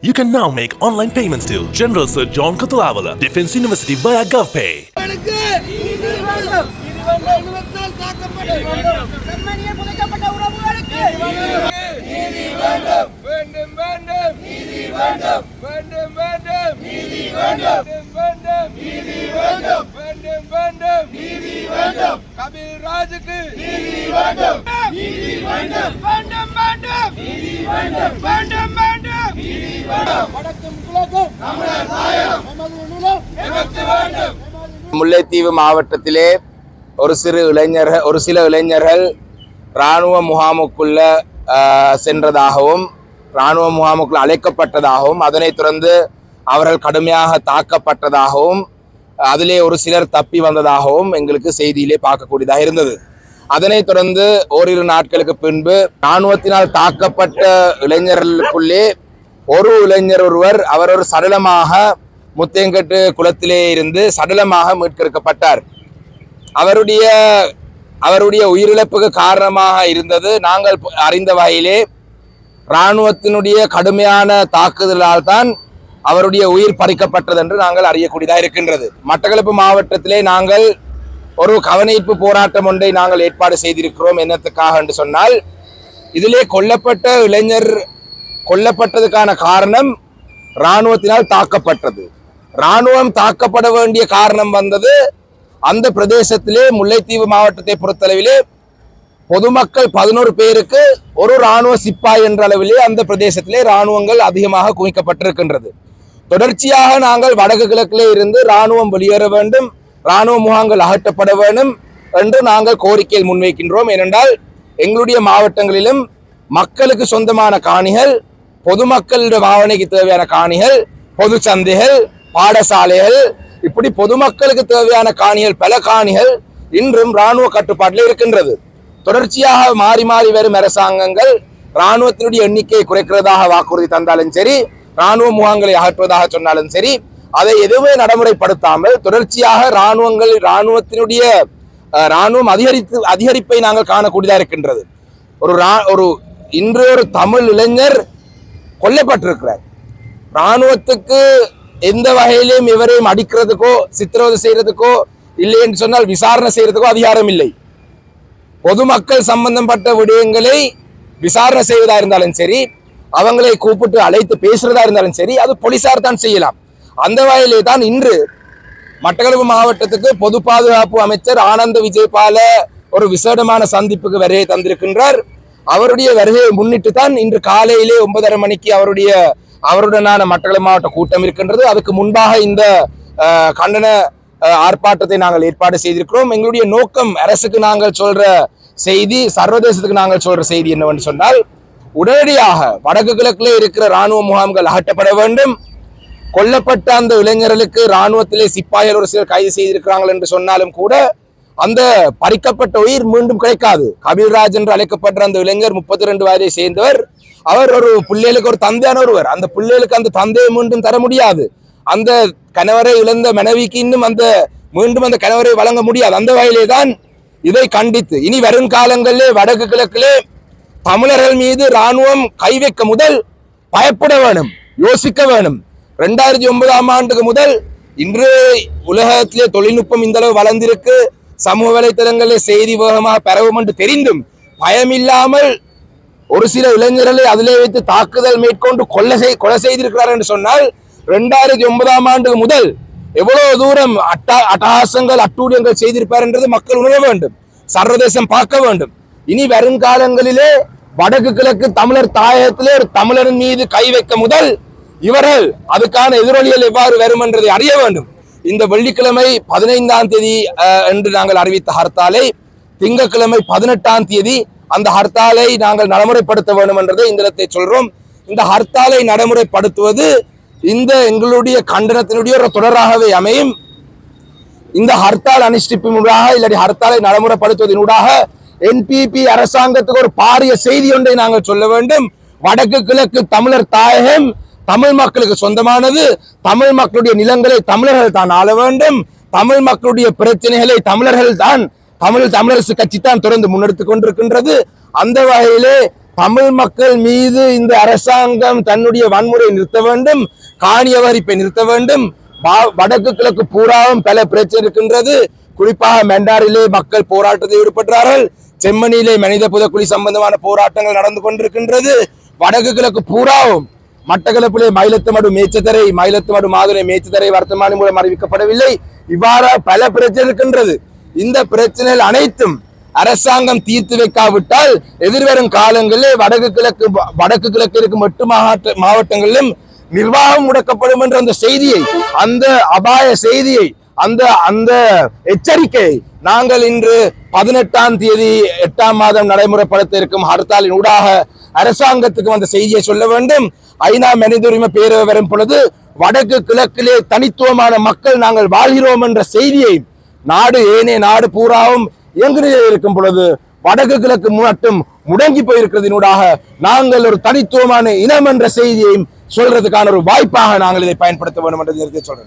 You can now make online payments to General Sir John Kutulavala, Defense University via GovPay. அவனுக்கு நீதி வேண்டும். இனவெத்தால் தாக்கப்பட்ட செம்மணிய புதைக்கப்பட்ட உறவுகளுக்கு நீதி வேண்டும். வேண்டும் வேண்டும் நீதி வேண்டும் வேண்டும் வேண்டும் நீதி வேண்டும் வேண்டும் நீதி வேண்டும் வேண்டும் வேண்டும் நீதி வேண்டும் வேண்டும் வேண்டும் நீதி வேண்டும் வடக்கும் கிழக்கும் தமிழர் தாயம் நிலம் எமக்கு வேண்டும் முல்லைத்தீவு மாவட்டத்திலே ஒரு சிறு இளைஞர்கள் ஒரு சில இளைஞர்கள் இராணுவ முகாமுக்குள்ள சென்றதாகவும் இராணுவ முகாமுக்குள் அழைக்கப்பட்டதாகவும் அதனைத் தொடர்ந்து அவர்கள் கடுமையாக தாக்கப்பட்டதாகவும் அதிலே ஒரு சிலர் தப்பி வந்ததாகவும் எங்களுக்கு செய்தியிலே பார்க்கக்கூடியதாக இருந்தது. அதனைத் தொடர்ந்து ஓரிரு நாட்களுக்கு பின்பு ராணுவத்தினால் தாக்கப்பட்ட இளைஞர்களுக்குள்ளே ஒரு இளைஞர் ஒருவர் அவர் ஒரு சடலமாக முத்தேங்கட்டு குளத்திலே இருந்து சடலமாக மீட்கெடுக்கப்பட்டார். அவருடைய அவருடைய உயிரிழப்புக்கு காரணமாக இருந்தது நாங்கள் அறிந்த வகையிலே இராணுவத்தினுடைய கடுமையான தாக்குதலால் தான் அவருடைய உயிர் பறிக்கப்பட்டது என்று நாங்கள் அறியக்கூடியதாக இருக்கின்றது. மட்டக்களப்பு மாவட்டத்திலே நாங்கள் ஒரு கவனிப்பு போராட்டம் ஒன்றை நாங்கள் ஏற்பாடு செய்திருக்கிறோம் என்னத்துக்காக என்று சொன்னால் இதிலே கொல்லப்பட்ட இளைஞர் கொல்லப்பட்டதுக்கான காரணம் இராணுவத்தினால் தாக்கப்பட்டது. இராணுவம் தாக்கப்பட வேண்டிய காரணம் வந்தது அந்த பிரதேசத்திலே முல்லைத்தீவு மாவட்டத்தை பொறுத்தளவிலே பொதுமக்கள் பதினோரு பேருக்கு ஒரு இராணுவ சிப்பாய் என்ற அளவிலே அந்த பிரதேசத்திலே இராணுவங்கள் அதிகமாக குவிக்கப்பட்டிருக்கின்றது. தொடர்ச்சியாக நாங்கள் வடக்கு கிழக்கிலே இருந்து இராணுவம் வெளியேற வேண்டும். இராணுவ முகாங்கள் அகற்றப்பட வேண்டும் என்று நாங்கள் கோரிக்கையில் முன்வைக்கின்றோம். ஏனென்றால் எங்களுடைய மாவட்டங்களிலும் மக்களுக்கு சொந்தமான காணிகள் பொதுமக்களுடைய பாவனைக்கு தேவையான காணிகள் பொது சந்தைகள் பாடசாலைகள் இப்படி பொதுமக்களுக்கு தேவையான காணிகள் பல காணிகள் இன்றும் இராணுவ கட்டுப்பாட்டில் இருக்கின்றது. தொடர்ச்சியாக மாறி மாறி வரும் அரசாங்கங்கள் இராணுவத்தினுடைய எண்ணிக்கையை குறைக்கிறதாக வாக்குறுதி தந்தாலும் சரி இராணுவ முகாம்களை அகற்றுவதாக சொன்னாலும் சரி அதை எதுவுமே நடைமுறைப்படுத்தாமல் தொடர்ச்சியாக இராணுவங்கள் இராணுவத்தினுடைய இராணுவம் அதிகரித்து அதிகரிப்பை நாங்கள் காணக்கூடியதாக இருக்கின்றது. ஒரு ரா- ஒரு இன்று ஒரு தமிழ் இளைஞர் கொல்லப்பட்டிருக்கிறார். இராணுவத்துக்கு எந்த வகையிலும் இவரையும் அடிக்கிறதுக்கோ சித்திரவதை செய்யறதுக்கோ இல்லை என்று சொன்னால் விசாரணை செய்யறதுக்கோ அதிகாரம் இல்லை. பொதுமக்கள் சம்பந்தப்பட்ட விடயங்களை விசாரணை செய்வதா இருந்தாலும் சரி அவங்களை கூப்பிட்டு அழைத்து பேசுறதா இருந்தாலும் சரி அது போலீசார் தான் செய்யலாம். அந்த வகையிலே தான் இன்று மட்டக்களப்பு மாவட்டத்துக்கு பொது பாதுகாப்பு அமைச்சர் ஆனந்த விஜயபால ஒரு விசேடமான சந்திப்புக்கு வருகை தந்திருக்கின்றார். அவருடைய வருகையை முன்னிட்டு தான் இன்று காலையிலே ஒன்பதரை மணிக்கு அவருடைய அவருடனான மட்டக்களப்பு மாவட்ட கூட்டம் இருக்கின்றது. அதுக்கு முன்பாக இந்த கண்டன ஆர்ப்பாட்டத்தை நாங்கள் ஏற்பாடு செய்திருக்கிறோம். எங்களுடைய நோக்கம் அரசுக்கு நாங்கள் சொல்ற செய்தி சர்வதேசத்துக்கு நாங்கள் சொல்ற செய்தி என்னவென்று சொன்னால் உடனடியாக வடக்கு கிழக்கிலே இருக்கிற ராணுவ முகாம்கள் அகற்றப்பட வேண்டும். கொல்லப்பட்ட அந்த இளைஞர்களுக்கு ராணுவத்திலே சிப்பாயர் ஒரு சிலர் கைது செய்திருக்கிறார்கள் என்று சொன்னாலும் கூட அந்த பறிக்கப்பட்ட உயிர் மீண்டும் கிடைக்காது. கபில்ராஜ் என்று அழைக்கப்பட்ட அந்த இளைஞர் முப்பத்தி ரெண்டு வயதை சேர்ந்தவர். அவர் ஒரு பிள்ளைகளுக்கு ஒரு தந்தையான ஒருவர். அந்த பிள்ளைகளுக்கு அந்த தந்தையை மீண்டும் தர முடியாது. அந்த கணவரை இழந்த மனைவிக்கு இன்னும் அந்த மீண்டும் அந்த கணவரை வழங்க முடியாது. அந்த வகையிலே தான் இதை கண்டித்து. இனி வருங்காலங்களிலே வடக்கு கிழக்கிலே தமிழர்கள் மீது ராணுவம் கை வைக்க முதல் பயப்பட வேணும் யோசிக்க வேணும். ரெண்டாயிரத்தி ஒன்பதாம் ஆண்டுக்கு முதல் இன்று உலகத்திலே தொழில்நுட்பம் இந்த அளவு வளர்ந்திருக்கு. சமூக வலைத்தளங்களில் செய்தி வேகமாக பெறவும் என்று தெரிந்தும் பயமில்லாமல் ஒரு சில இளைஞர்களை அதிலே வைத்து தாக்குதல் மேற்கொண்டு கொலை செய் கொலை செய்திருக்கிறார் என்று சொன்னால் ரெண்டாயிரத்தி ஒன்பதாம் ஆண்டு முதல் எவ்வளவு தூரம் அட்டா அட்டகாசங்கள் அட்டூழியங்கள் செய்திருப்பார் என்றது மக்கள் உணர வேண்டும் சர்வதேசம் பார்க்க வேண்டும். இனி வருங்காலங்களிலே வடக்கு கிழக்கு தமிழர் தாயகத்திலே ஒரு தமிழரின் மீது கை வைக்க முதல் இவர்கள் அதுக்கான எதிரொலிகள் எவ்வாறு வரும் என்றதை அறிய வேண்டும். இந்த வெள்ளிக்கிழமை பதினைந்தாம் தேதி என்று நாங்கள் அறிவித்த ஹர்த்தாலை திங்கட்கிழமை பதினெட்டாம் தேதி அந்த ஹர்த்தாலை நாங்கள் நடைமுறைப்படுத்த வேண்டும் என்றதை இந்த இடத்தை சொல்றோம். இந்த ஹர்த்தாலை நடைமுறைப்படுத்துவது இந்த எங்களுடைய கண்டனத்தினுடைய ஒரு தொடராகவே அமையும். இந்த ஹர்த்தால் அனுஷ்டிப்பினூடாக இல்லாட்டி ஹர்த்தாலை நடைமுறைப்படுத்துவதனூடாக என்பிபி அரசாங்கத்துக்கு ஒரு பாரிய செய்தி ஒன்றை நாங்கள் சொல்ல வேண்டும். வடக்கு கிழக்கு தமிழர் தாயகம் தமிழ் மக்களுக்கு சொந்தமானது தமிழ் மக்களுடைய நிலங்களை தமிழர்கள் தான் ஆள வேண்டும் தமிழ் மக்களுடைய பிரச்சனைகளை தமிழர்கள் தான் தமிழ் தமிழரசு கட்சி தான் தொடர்ந்து முன்னெடுத்துக் கொண்டிருக்கின்றது. அந்த வகையிலே தமிழ் மக்கள் மீது இந்த அரசாங்கம் தன்னுடைய வன்முறை நிறுத்த வேண்டும் காணிய வரிப்பை நிறுத்த வேண்டும். வடக்கு கிழக்கு பூராவும் பல பிரச்சனை இருக்கின்றது. குறிப்பாக மெண்டாரிலே மக்கள் போராட்டத்தில் ஈடுபட்டார்கள் செம்மணியிலே மனித புதக்குழி சம்பந்தமான போராட்டங்கள் நடந்து கொண்டிருக்கின்றது. வடக்கு கிழக்கு பூராவும் மட்டக்களப்பிலே மயிலத்துமடு மேச்சதரை மயிலத்துமடு மாதுரை மேச்சதரை வர்த்தமானி மூலம் அறிவிக்கப்படவில்லை. இவ்வாறு பல பிரச்சனை இருக்கின்றது. இந்த பிரச்சனைகள் அனைத்தும் அரசாங்கம் தீர்த்து வைக்காவிட்டால் எதிர்வரும் காலங்களில் வடக்கு கிழக்கு வடக்கு கிழக்கு இருக்கும் எட்டு மாவட்ட மாவட்டங்களிலும் நிர்வாகம் முடக்கப்படும் என்ற அந்த செய்தியை அந்த அபாய செய்தியை அந்த அந்த எச்சரிக்கை நாங்கள் இன்று பதினெட்டாம் தேதி எட்டாம் மாதம் நடைமுறைப்படுத்த இருக்கும் ஹர்த்தாலின் ஊடாக அரசாங்கத்துக்கு வந்த செய்தியை சொல்ல வேண்டும். ஐநா மனித உரிமை பேரவை வரும் பொழுது வடக்கு கிழக்கிலே தனித்துவமான மக்கள் நாங்கள் வாழ்கிறோம் என்ற செய்தியை நாடு ஏனே நாடு பூராவும் இயங்குநிலையில் இருக்கும் பொழுது வடக்கு கிழக்கு மட்டும் முடங்கி போயிருக்கிறதினூடாக நாங்கள் ஒரு தனித்துவமான இனம் என்ற செய்தியையும் சொல்றதுக்கான ஒரு வாய்ப்பாக நாங்கள் இதை பயன்படுத்த வேண்டும் என்று சொல்றேன்